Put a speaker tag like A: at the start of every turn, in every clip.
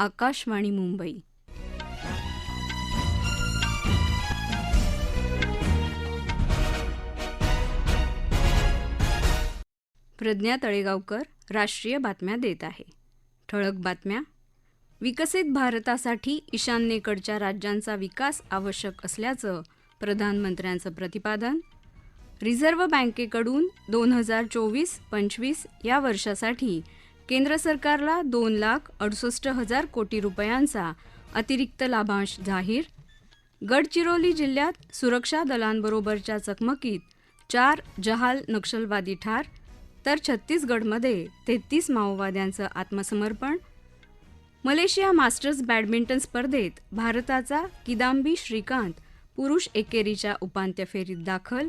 A: आकाशवाणी मुंबई प्रज्ञा तळेगावकर राष्ट्रीय बातम्या देत आहे ठळक बातम्या विकसित भारतासाठी ईशान्येकडच्या राज्यांचा विकास आवश्यक असल्याचं प्रधानमंत्र्यांचं प्रतिपादन रिझर्व्ह बँकेकडून दोन हजार चोवीस पंचवीस या वर्षासाठी केंद्र सरकारला दोन लाख अडुसष्ट हजार कोटी रुपयांचा अतिरिक्त लाभांश जाहीर गडचिरोली जिल्ह्यात सुरक्षा दलांबरोबरच्या चकमकीत चार जहाल नक्षलवादी ठार तर छत्तीसगडमध्ये तेहतीस माओवाद्यांचं आत्मसमर्पण मलेशिया मास्टर्स बॅडमिंटन स्पर्धेत भारताचा किदांबी श्रीकांत पुरुष एकेरीच्या उपांत्य फेरीत दाखल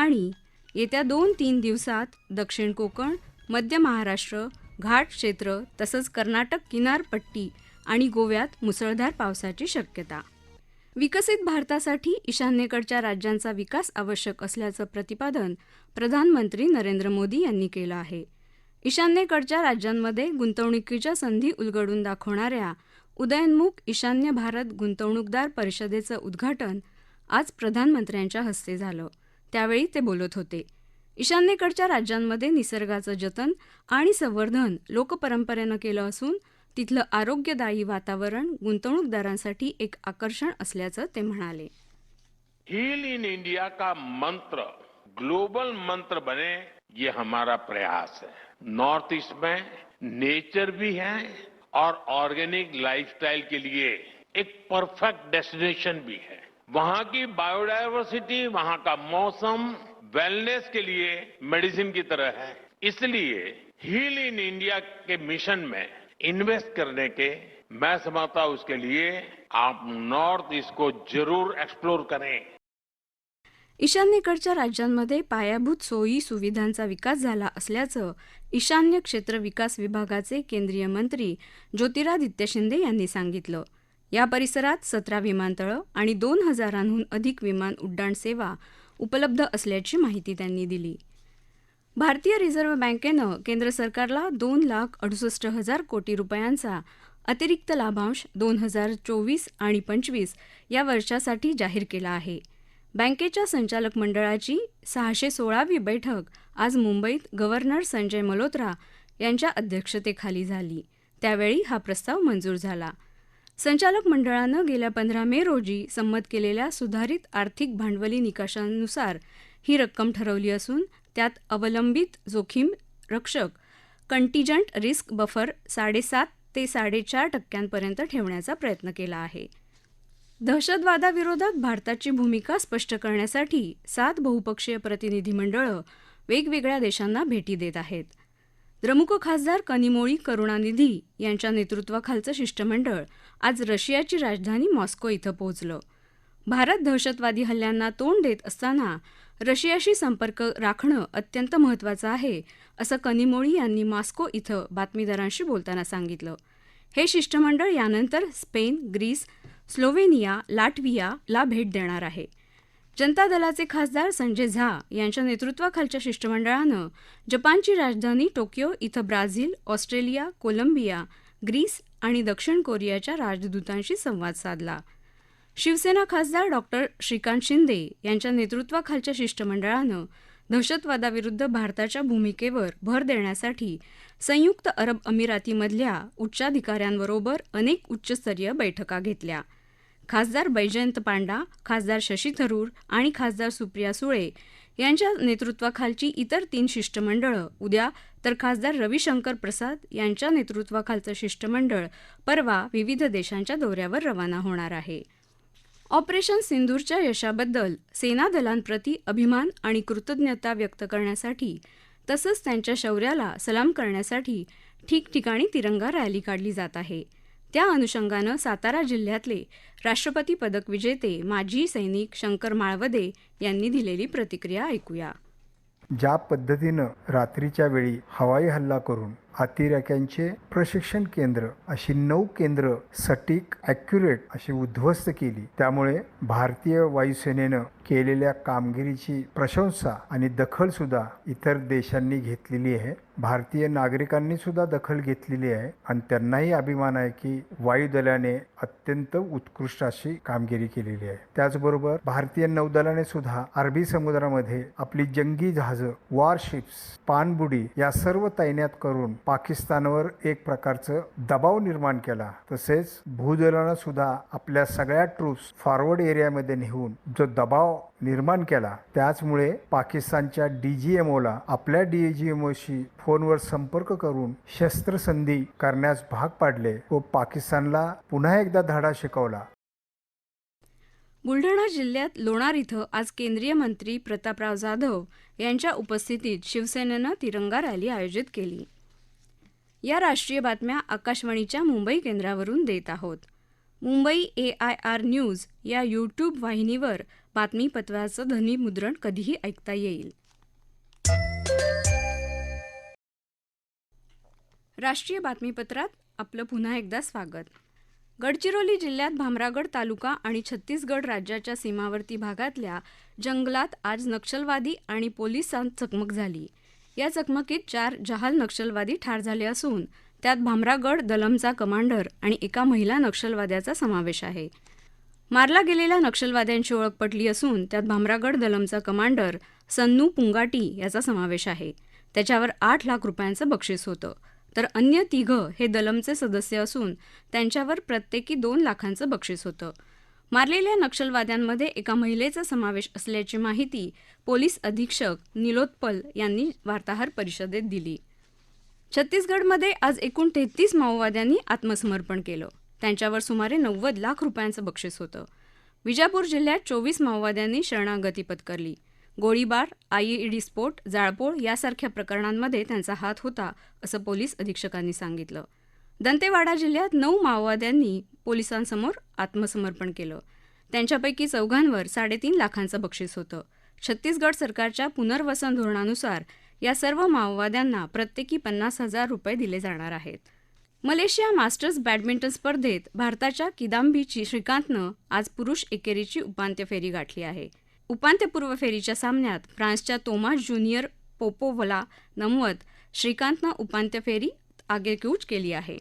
A: आणि येत्या दोन तीन दिवसात दक्षिण कोकण मध्य महाराष्ट्र घाट क्षेत्र तसंच कर्नाटक किनारपट्टी आणि गोव्यात मुसळधार पावसाची शक्यता विकसित भारतासाठी ईशान्येकडच्या राज्यांचा विकास आवश्यक असल्याचं प्रतिपादन प्रधानमंत्री नरेंद्र मोदी यांनी केलं आहे ईशान्येकडच्या राज्यांमध्ये गुंतवणुकीच्या संधी उलगडून दाखवणाऱ्या उदयनमुख ईशान्य भारत गुंतवणूकदार परिषदेचं उद्घाटन आज प्रधानमंत्र्यांच्या हस्ते झालं त्यावेळी ते बोलत होते ईशान्येकडच्या राज्यांमध्ये निसर्गाचं जतन आणि संवर्धन लोकपरंपरेनं केलं असून तिथलं आरोग्यदायी वातावरण गुंतवणूकदारांसाठी एक आकर्षण असल्याचं ते म्हणाले
B: हिल इन इंडिया का मंत्र ग्लोबल मंत्र बने ये हमारा प्रयास है नॉर्थ ईस्ट में नेचर भी है और ऑर्गेनिक लाइफस्टाइल के लिए एक परफेक्ट डेस्टिनेशन भी है वहां की बायोडायवर्सिटी वहां का मौसम वेलनेस के लिए मेडिसिन की तरह है इसलिए हील इन इंडिया के मिशन में इन्वेस्ट करने के मैं समझता हूं उसके लिए आप नॉर्थ ईस्ट को जरूर एक्सप्लोर करें
A: ईशान्येकडच्या राज्यांमध्ये पायाभूत सोयी सुविधांचा विकास झाला असल्याचं ईशान्य क्षेत्र विकास विभागाचे केंद्रीय मंत्री ज्योतिरादित्य शिंदे यांनी सांगितलं या परिसरात सतरा विमानतळं आणि दोन हजारांहून अधिक विमान उड्डाण सेवा उपलब्ध असल्याची माहिती त्यांनी दिली भारतीय रिझर्व्ह बँकेनं केंद्र सरकारला दोन लाख अडुसष्ट हजार कोटी रुपयांचा अतिरिक्त लाभांश दोन हजार चोवीस आणि पंचवीस या वर्षासाठी जाहीर केला आहे बँकेच्या संचालक मंडळाची सहाशे सोळावी बैठक आज मुंबईत गव्हर्नर संजय मल्होत्रा यांच्या अध्यक्षतेखाली झाली त्यावेळी हा प्रस्ताव मंजूर झाला संचालक मंडळानं गेल्या पंधरा मे रोजी संमत केलेल्या सुधारित आर्थिक भांडवली निकषांनुसार ही रक्कम ठरवली असून त्यात अवलंबित जोखीम रक्षक कंटिजंट रिस्क बफर साडेसात ते साडेचार टक्क्यांपर्यंत ठेवण्याचा प्रयत्न केला आहे दहशतवादाविरोधात भारताची भूमिका स्पष्ट करण्यासाठी सात बहुपक्षीय प्रतिनिधी मंडळं वेगवेगळ्या देशांना भेटी देत आहेत द्रमुक खासदार कनिमोळी करुणानिधी यांच्या नेतृत्वाखालचं शिष्टमंडळ आज रशियाची राजधानी मॉस्को इथं पोहोचलं भारत दहशतवादी हल्ल्यांना तोंड देत असताना रशियाशी संपर्क राखणं अत्यंत महत्त्वाचं आहे असं कनिमोळी यांनी मॉस्को इथं बातमीदारांशी बोलताना सांगितलं हे शिष्टमंडळ यानंतर स्पेन ग्रीस स्लोवेनिया लाटवियाला भेट देणार आहे जनता दलाचे खासदार संजय झा यांच्या नेतृत्वाखालच्या शिष्टमंडळानं जपानची राजधानी टोकियो इथं ब्राझील ऑस्ट्रेलिया कोलंबिया ग्रीस आणि दक्षिण कोरियाच्या राजदूतांशी संवाद साधला शिवसेना खासदार डॉक्टर श्रीकांत शिंदे यांच्या नेतृत्वाखालच्या शिष्टमंडळानं दहशतवादाविरुद्ध भारताच्या भूमिकेवर भर देण्यासाठी संयुक्त अरब अमिरातीमधल्या उच्चाधिकाऱ्यांबरोबर अनेक उच्चस्तरीय बैठका घेतल्या खासदार बैजयंत पांडा खासदार शशी थरूर आणि खासदार सुप्रिया सुळे यांच्या नेतृत्वाखालची इतर तीन शिष्टमंडळं उद्या तर खासदार रविशंकर प्रसाद यांच्या नेतृत्वाखालचं शिष्टमंडळ परवा विविध देशांच्या दौऱ्यावर रवाना होणार आहे ऑपरेशन सिंधूरच्या यशाबद्दल दलांप्रती अभिमान आणि कृतज्ञता व्यक्त करण्यासाठी तसंच त्यांच्या शौर्याला सलाम करण्यासाठी ठिकठिकाणी तिरंगा रॅली काढली जात आहे त्या अनुषंगानं सातारा जिल्ह्यातले राष्ट्रपती पदक विजेते माजी सैनिक शंकर माळवदे यांनी दिलेली प्रतिक्रिया ऐकूया
C: ज्या पद्धतीनं रात्रीच्या वेळी हवाई हल्ला करून अतिरेक्यांचे प्रशिक्षण केंद्र अशी नऊ केंद्र सटीक ॲक्युरेट अशी उद्ध्वस्त केली त्यामुळे भारतीय वायुसेनेनं केलेल्या कामगिरीची प्रशंसा आणि दखल सुद्धा इतर देशांनी घेतलेली आहे भारतीय नागरिकांनी सुद्धा दखल घेतलेली आहे आणि त्यांनाही अभिमान आहे की वायुदलाने अत्यंत उत्कृष्ट अशी कामगिरी केलेली आहे त्याचबरोबर भारतीय नौदलाने सुद्धा अरबी समुद्रामध्ये आपली जंगी जहाजं वॉरशिप्स पाणबुडी या सर्व तैनात करून पाकिस्तानवर एक प्रकारचं दबाव निर्माण केला तसेच भूदलानं सुद्धा आपल्या सगळ्या ट्रूप्स फॉरवर्ड एरियामध्ये नेऊन जो दबाव निर्माण केला त्याचमुळे पाकिस्तानच्या डीजीएमओला आपल्या ओशी फोनवर संपर्क करून शस्त्रसंधी करण्यास भाग पाडले व पाकिस्तानला पुन्हा एकदा धाडा शिकवला
A: बुलढाणा जिल्ह्यात लोणार इथं आज केंद्रीय मंत्री प्रतापराव जाधव यांच्या उपस्थितीत शिवसेनेनं तिरंगा रॅली आयोजित केली या राष्ट्रीय बातम्या आकाशवाणीच्या मुंबई केंद्रावरून देत आहोत Mumbai A I R news या यूट्यूब वाहिनीवर बातमीपत्राचं मुद्रण कधीही ऐकता येईल राष्ट्रीय बातमीपत्रात आपलं पुन्हा एकदा स्वागत गडचिरोली जिल्ह्यात भामरागड तालुका आणि छत्तीसगड राज्याच्या सीमावर्ती भागातल्या जंगलात आज नक्षलवादी आणि पोलिसांत चकमक झाली या चकमकीत चार जहाल नक्षलवादी ठार झाले असून त्यात भामरागड दलमचा कमांडर आणि एका महिला नक्षलवाद्याचा समावेश आहे मारला गेलेल्या नक्षलवाद्यांची ओळख पटली असून त्यात भामरागड दलमचा कमांडर सन्नू पुंगाटी याचा समावेश आहे त्याच्यावर आठ लाख रुपयांचं बक्षीस होतं तर अन्य तिघं हे दलमचे सदस्य असून त्यांच्यावर प्रत्येकी दोन लाखांचं बक्षीस होतं मारलेल्या नक्षलवाद्यांमध्ये एका महिलेचा समावेश असल्याची माहिती पोलीस अधीक्षक निलोत्पल यांनी वार्ताहर परिषदेत दिली छत्तीसगडमध्ये आज एकूण तेहतीस माओवाद्यांनी आत्मसमर्पण केलं त्यांच्यावर सुमारे नव्वद लाख रुपयांचं बक्षीस होतं विजापूर जिल्ह्यात चोवीस माओवाद्यांनी शरणागती पत्करली गोळीबार आईईडी स्फोट जाळपोळ यासारख्या प्रकरणांमध्ये त्यांचा हात होता असं पोलीस अधीक्षकांनी सांगितलं दंतेवाडा जिल्ह्यात नऊ माओवाद्यांनी पोलिसांसमोर आत्मसमर्पण केलं त्यांच्यापैकी चौघांवर साडेतीन लाखांचं बक्षीस होतं छत्तीसगड सरकारच्या पुनर्वसन धोरणानुसार या सर्व माओवाद्यांना प्रत्येकी पन्नास हजार रुपये दिले जाणार आहेत मलेशिया मास्टर्स बॅडमिंटन स्पर्धेत भारताच्या किदांबीची श्रीकांतनं आज पुरुष एकेरीची उपांत्य फेरी गाठली आहे उपांत्यपूर्व फेरीच्या सामन्यात फ्रान्सच्या तोमास ज्युनियर पोपोवला नमवत श्रीकांतनं उपांत्य फेरी आगेकूच केली आहे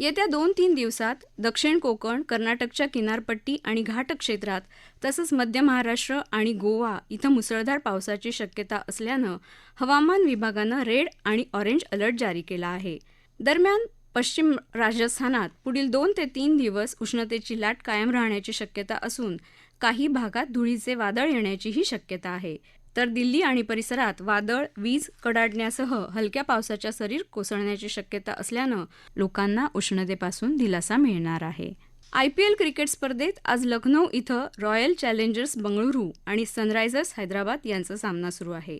A: येत्या दोन तीन दिवसात दक्षिण कोकण कर्नाटकच्या किनारपट्टी आणि घाट क्षेत्रात तसंच मध्य महाराष्ट्र आणि गोवा इथं मुसळधार पावसाची शक्यता असल्यानं हवामान विभागानं रेड आणि ऑरेंज अलर्ट जारी केला आहे दरम्यान पश्चिम राजस्थानात पुढील दोन ते तीन दिवस उष्णतेची लाट कायम राहण्याची शक्यता असून काही भागात धुळीचे वादळ येण्याचीही शक्यता आहे तर दिल्ली आणि परिसरात वादळ वीज कडाडण्यासह हलक्या पावसाच्या सरीर कोसळण्याची शक्यता असल्यानं लोकांना उष्णतेपासून दिलासा मिळणार आहे आयपीएल क्रिकेट स्पर्धेत आज लखनौ इथं रॉयल चॅलेंजर्स बंगळुरू आणि सनरायझर्स हैदराबाद यांचा सामना सुरू आहे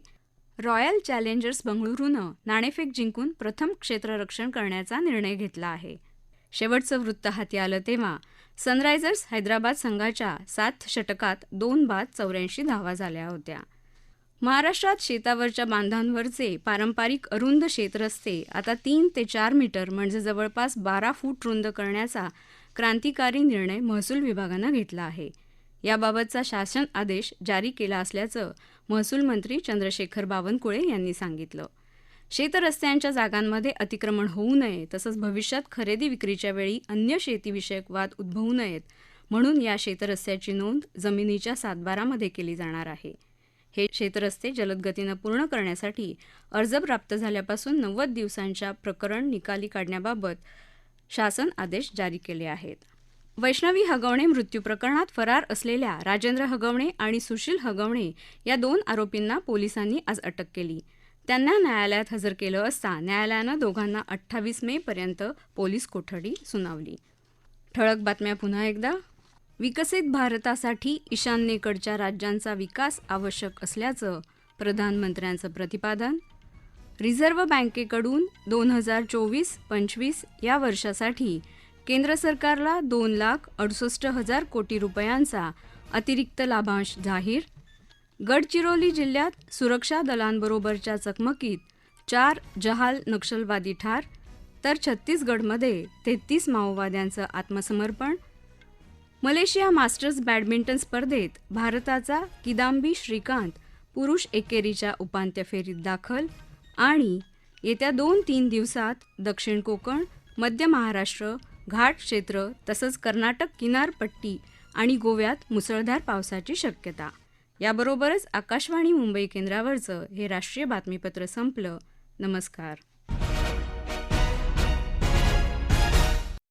A: रॉयल चॅलेंजर्स बंगळुरूनं नाणेफेक जिंकून प्रथम क्षेत्ररक्षण करण्याचा निर्णय घेतला आहे शेवटचं वृत्त हाती आलं तेव्हा सनरायझर्स हैदराबाद संघाच्या सात षटकात दोन बाद चौऱ्याऐंशी धावा झाल्या होत्या महाराष्ट्रात शेतावरच्या बांधांवरचे पारंपरिक अरुंद शेत रस्ते आता तीन ते चार मीटर म्हणजे जवळपास बारा फूट रुंद करण्याचा क्रांतिकारी निर्णय महसूल विभागानं घेतला आहे याबाबतचा शासन आदेश जारी केला असल्याचं महसूल मंत्री चंद्रशेखर बावनकुळे यांनी सांगितलं शेतरस्त्यांच्या जागांमध्ये अतिक्रमण होऊ नये तसंच भविष्यात खरेदी विक्रीच्या वेळी अन्य शेतीविषयक वाद उद्भवू नयेत म्हणून या शेतरस्त्याची नोंद जमिनीच्या सातबारामध्ये केली जाणार आहे हे क्षेत्ररस्ते जलदगतीनं पूर्ण करण्यासाठी अर्ज प्राप्त झाल्यापासून नव्वद दिवसांच्या प्रकरण निकाली काढण्याबाबत शासन आदेश जारी केले आहेत वैष्णवी हगवणे मृत्यू प्रकरणात फरार असलेल्या राजेंद्र हगवणे आणि सुशील हगवणे या दोन आरोपींना पोलिसांनी आज अटक केली त्यांना न्यायालयात हजर केलं असता न्यायालयानं दोघांना अठ्ठावीस मे पर्यंत पोलीस कोठडी सुनावली ठळक बातम्या पुन्हा एकदा विकसित भारतासाठी ईशान्येकडच्या राज्यांचा विकास आवश्यक असल्याचं प्रधानमंत्र्यांचं प्रतिपादन रिझर्व्ह बँकेकडून दोन हजार चोवीस पंचवीस या वर्षासाठी केंद्र सरकारला दोन लाख अडुसष्ट हजार कोटी रुपयांचा अतिरिक्त लाभांश जाहीर गडचिरोली जिल्ह्यात सुरक्षा दलांबरोबरच्या चकमकीत चार जहाल नक्षलवादी ठार तर छत्तीसगडमध्ये तेहतीस माओवाद्यांचं आत्मसमर्पण मलेशिया मास्टर्स बॅडमिंटन स्पर्धेत भारताचा किदांबी श्रीकांत पुरुष एकेरीच्या उपांत्य फेरीत दाखल आणि येत्या दोन तीन दिवसात दक्षिण कोकण मध्य महाराष्ट्र घाट क्षेत्र तसंच कर्नाटक किनारपट्टी आणि गोव्यात मुसळधार पावसाची शक्यता याबरोबरच आकाशवाणी मुंबई केंद्रावरचं हे राष्ट्रीय बातमीपत्र संपलं नमस्कार